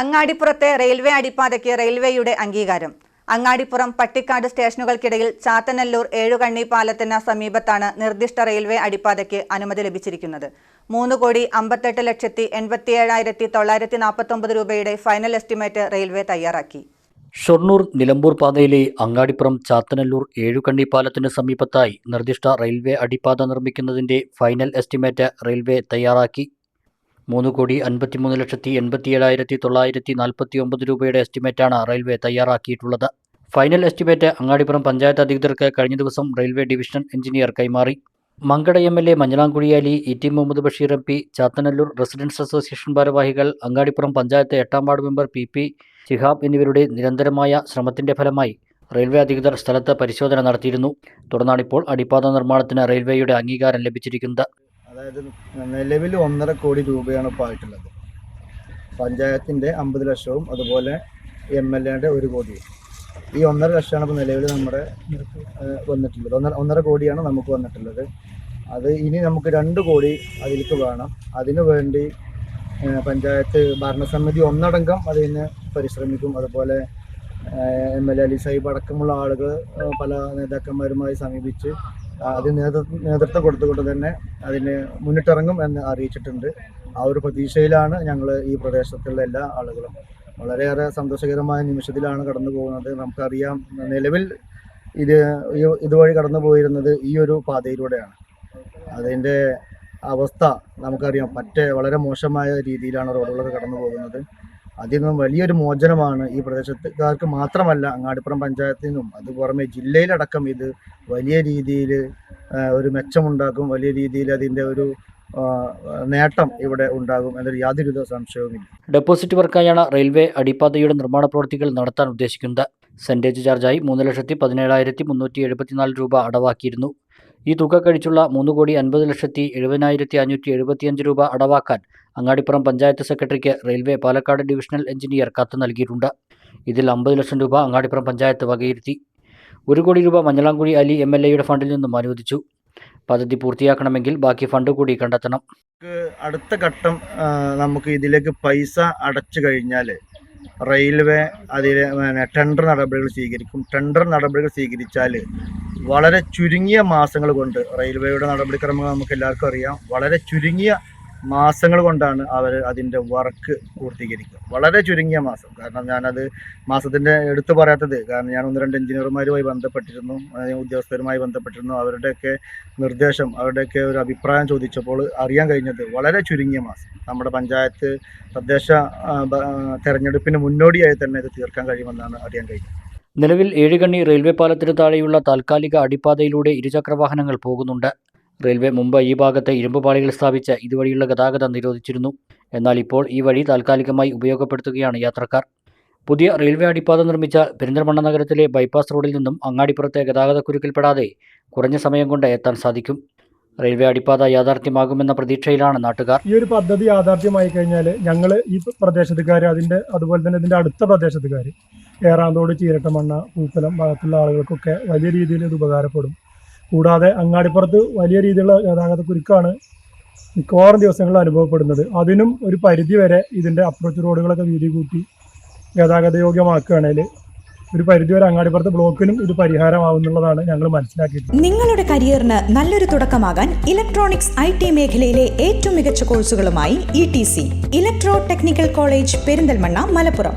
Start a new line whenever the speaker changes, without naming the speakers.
അങ്ങാടിപ്പുറത്തെ railway അടിപ്പാതയ്ക്ക് റെയിൽവേയുടെ അംഗീകാരം. അങ്ങാടിപ്പുറം പട്ടിക്കാട് സ്റ്റേഷനുകൾക്കിടയിൽ ചാത്തനല്ലൂർ ഏഴുകണ്ണി പാലത്തിന് സമീപത്താണ് നിർദ്ദിഷ്ട റെയിൽവേ അടിപ്പാതയ്ക്ക് അനുമതി ലഭിച്ചിരിക്കുന്നത്. മൂന്ന് കോടി അമ്പത്തെട്ട് ലക്ഷത്തി എൺപത്തിയേഴായിരത്തി തൊള്ളായിരത്തി നാൽപ്പത്തൊമ്പത് രൂപയുടെ ഫൈനൽ എസ്റ്റിമേറ്റ് റെയിൽവേ തയ്യാറാക്കി.
ഷൊർണൂർ നിലമ്പൂർ പാതയിലെ അങ്ങാടിപ്പുറം ചാത്തനല്ലൂർ ഏഴുകണ്ണി പാലത്തിന് സമീപത്തായി നിർദ്ദിഷ്ട റെയിൽവേ അടിപ്പാത നിർമ്മിക്കുന്നതിന്റെ ഫൈനൽ എസ്റ്റിമേറ്റ് റെയിൽവേ തയ്യാറാക്കി. മൂന്ന് കോടി അൻപത്തിമൂന്ന് ലക്ഷത്തി എൺപത്തിയേഴായിരത്തി തൊള്ളായിരത്തി നാൽപ്പത്തി ഒമ്പത് രൂപയുടെ എസ്റ്റിമേറ്റാണ് റെയിൽവേ തയ്യാറാക്കിയിട്ടുള്ളത്. ഫൈനൽ എസ്റ്റിമേറ്റ് അങ്ങാടിപ്പുറം പഞ്ചായത്ത് അധികൃതർക്ക് കഴിഞ്ഞ ദിവസം റെയിൽവേ ഡിവിഷൻ എഞ്ചിനീയർ കൈമാറി. Mankada M L A Manjalamkuzhi Ali E T Muhammad Basheer M P Chathanalloor residents association ഭാരവാഹികൾ അങ്ങാടിപ്പുറം പഞ്ചായത്ത് എട്ടാം ward member P P Shihab എന്നിവരുടെ നിരന്തരമായ ശ്രമത്തിന്റെ ഫലമായി റെയിൽവേ അധികൃതർ സ്ഥലത്ത് പരിശോധന നടത്തിയിരുന്നു. തുടർന്നാണിപ്പോൾ അടിപ്പാത നിർമ്മാണത്തിന് റെയിൽവേയുടെ അംഗീകാരം ലഭിച്ചിരിക്കുന്നത്.
അതായത് നിലവിൽ ഒന്നര കോടി രൂപയാണ് ഇപ്പോൾ ആയിട്ടുള്ളത്. പഞ്ചായത്തിന്റെ അമ്പത് ലക്ഷവും അതുപോലെ എം എൽ എയുടെ ഒരു കോടിയും. ഈ ഒന്നര ലക്ഷമാണ് ഇപ്പോൾ നിലവിൽ നമ്മുടെ വന്നിട്ടുള്ളത്. ഒന്നര ഒന്നര കോടിയാണ് നമുക്ക് വന്നിട്ടുള്ളത്. അത് ഇനി നമുക്ക് രണ്ട് കോടി അതിലേക്ക് വേണം. അതിനു വേണ്ടി പഞ്ചായത്ത് ഭരണസമിതി ഒന്നടങ്കം അതിന് പരിശ്രമിക്കും. അതുപോലെ M L A Ali Sahib അടക്കമുള്ള ആളുകൾ പല നേതാക്കന്മാരുമായി സമീപിച്ച് അതിന് നേതൃത്വം കൊടുത്തുകൊണ്ട് തന്നെ അതിന് മുന്നിട്ടിറങ്ങും എന്ന് അറിയിച്ചിട്ടുണ്ട്. ആ ഒരു പ്രതീക്ഷയിലാണ് ഞങ്ങൾ ഈ പ്രദേശത്തുള്ള എല്ലാ ആളുകളും. വളരെയേറെ സന്തോഷകരമായ നിമിഷത്തിലാണ് കടന്നു പോകുന്നത്. നമുക്കറിയാം നിലവിൽ ഇത് ഇതുവഴി കടന്നു പോയിരുന്നത് ഈ ഒരു പാതയിലൂടെയാണ്. അതിന്റെ അവസ്ഥ നമുക്കറിയാം. മറ്റേ വളരെ മോശമായ രീതിയിലാണ് റോഡുകളൊക്കെ കടന്നു പോകുന്നത്. അതിൽ നിന്നും വലിയൊരു മോചനമാണ് ഈ പ്രദേശത്തുകാർക്ക് മാത്രമല്ല അങ്ങാടിപ്പുറം പഞ്ചായത്തിൽ നിന്നും. അത് പുറമെ ജില്ലയിലടക്കം ഇത് വലിയ രീതിയിൽ ഒരു മെച്ചമുണ്ടാക്കും. വലിയ രീതിയിൽ അതിന്റെ ഒരു നേട്ടം ഇവിടെ ഉണ്ടാകും എന്നൊരു യാതൊരുവിധ സംശയവുമില്ല.
ഡെപ്പോസിറ്റ് വർക്കായാണ് റെയിൽവേ അടിപ്പാതയുടെ നിർമ്മാണ പ്രവൃത്തികൾ നടത്താൻ ഉദ്ദേശിക്കുന്നത്. സെന്റേജ് ചാർജായി മൂന്ന് ലക്ഷത്തി പതിനേഴായിരത്തി മുന്നൂറ്റി എഴുപത്തിനാല് രൂപ അടവാക്കിയിരുന്നു. ഈ തുക കഴിച്ചുള്ള മൂന്ന് കോടി അൻപത് ലക്ഷത്തി എഴുപതിനായിരത്തി അഞ്ഞൂറ്റി എഴുപത്തിയഞ്ച് രൂപ അടവാക്കാൻ അങ്ങാടിപ്പുറം പഞ്ചായത്ത് സെക്രട്ടറിക്ക് റെയിൽവേ പാലക്കാട് ഡിവിഷണൽ എഞ്ചിനീയർ കത്ത് നൽകിയിട്ടുണ്ട്. ഇതിൽ അമ്പത് ലക്ഷം രൂപ അങ്ങാടിപ്പുറം പഞ്ചായത്ത് വകയിരുത്തി. ഒരു കോടി രൂപ മഞ്ഞളാംകുഴി അലി എം എൽ എയുടെ ഫണ്ടിൽ നിന്നും അനുവദിച്ചു. പദ്ധതി പൂർത്തിയാക്കണമെങ്കിൽ ബാക്കി ഫണ്ട് കൂടി കണ്ടെത്തണം.
അടുത്ത ഘട്ടം നമുക്ക് ഇതിലേക്ക് പൈസ അടച്ചു കഴിഞ്ഞാൽ റെയിൽവേ അതിൽ ടെൻഡർ നടപടികൾ സ്വീകരിക്കും. ടെൻഡർ നടപടികൾ സ്വീകരിച്ചാൽ വളരെ ചുരുങ്ങിയ മാസങ്ങൾ കൊണ്ട് റെയിൽവേയുടെ നടപടിക്രമങ്ങൾ നമുക്ക് എല്ലാവർക്കും അറിയാം. വളരെ ചുരുങ്ങിയ മാസങ്ങൾ കൊണ്ടാണ് അവർ അതിന്റെ വർക്ക് പൂർത്തീകരിക്കുക. വളരെ ചുരുങ്ങിയ മാസം. കാരണം ഞാനത് മാസത്തിന്റെ എടുത്തു പറയാത്തത്. കാരണം ഞാൻ ഒന്ന് രണ്ട് എഞ്ചിനീയർമാരുമായി ബന്ധപ്പെട്ടിരുന്നു. ഉദ്യോഗസ്ഥരുമായി ബന്ധപ്പെട്ടിരുന്നു. അവരുടെയൊക്കെ നിർദ്ദേശം അവരുടെയൊക്കെ ഒരു അഭിപ്രായം ചോദിച്ചപ്പോൾ അറിയാൻ കഴിഞ്ഞത് വളരെ ചുരുങ്ങിയ മാസം. നമ്മുടെ പഞ്ചായത്ത് തദ്ദേശ തെരഞ്ഞെടുപ്പിന് മുന്നോടിയായി തന്നെ ഇത് തീർക്കാൻ കഴിയുമെന്നാണ് അറിയാൻ കഴിഞ്ഞത്.
നിലവിൽ ഏഴുകണ്ണി റെയിൽവേ പാലത്തിന് താഴെയുള്ള താൽക്കാലിക അടിപ്പാതയിലൂടെ ഇരുചക്രവാഹനങ്ങൾ പോകുന്നുണ്ട്. റെയിൽവേ മുമ്പ് ഈ ഭാഗത്തെ ഇരുമ്പ് പാളികൾ സ്ഥാപിച്ച് ഇതുവഴിയുള്ള ഗതാഗതം നിരോധിച്ചിരുന്നു. എന്നാൽ ഇപ്പോൾ ഈ വഴി താൽക്കാലികമായി ഉപയോഗപ്പെടുത്തുകയാണ് യാത്രക്കാർ. പുതിയ റെയിൽവേ അടിപ്പാത നിർമ്മിച്ച പെരിന്തൽമണ്ണ നഗരത്തിലെ ബൈപ്പാസ് റോഡിൽ നിന്നും അങ്ങാടിപ്പുറത്തെ ഗതാഗതക്കുരുക്കിൽപ്പെടാതെ കുറഞ്ഞ സമയം കൊണ്ട് എത്താൻ സാധിക്കും. റെയിൽവേ അടിപ്പാത യാഥാർത്ഥ്യമാകുമെന്ന പ്രതീക്ഷയിലാണ് നാട്ടുകാർ.
ഈ ഒരു പദ്ധതി യാഥാർത്ഥ്യമായി കഴിഞ്ഞാൽ ഞങ്ങൾ ഈ പ്രദേശത്തുകാർ അതിന്റെ അതുപോലെ തന്നെ ഇതിന്റെ അടുത്ത പ്രദേശത്തുകാർ ഏറാന്തോട് ചീരട്ടമണ്ണ പൂപ്പലം ഭാഗത്തുള്ള ആളുകൾക്കൊക്കെ വലിയ രീതിയിൽ ഇത് ഉപകാരപ്പെടും. കൂടാതെ അങ്ങാടിപ്പുറത്ത് വലിയ രീതിയിലുള്ള ഗതാഗത കുരുക്കാണ് മിക്കവാറും ദിവസങ്ങളിൽ അനുഭവപ്പെടുന്നത്. അതിനും ഒരു പരിധി വരെ ഇതിന്റെ അപ്രോച്ച് റോഡുകളൊക്കെ വീതി കൂട്ടി ഗതാഗത യോഗ്യമാക്കുകയാണെങ്കിൽ ഒരു പരിധി വരെ അങ്ങാടിപ്പുറത്ത് ബ്ലോക്കിനും ഇത് പരിഹാരമാവുന്നുള്ളതാണ് ഞങ്ങൾ മനസ്സിലാക്കിയത്
നിങ്ങളുടെ കരിയറിന് നല്ലൊരു തുടക്കമാകാൻ ഇലക്ട്രോണിക്സ് ഐ ടി മേഖലയിലെ ഏറ്റവും മികച്ച കോഴ്സുകളുമായി E T C electro technical college Perinthalmanna Malappuram.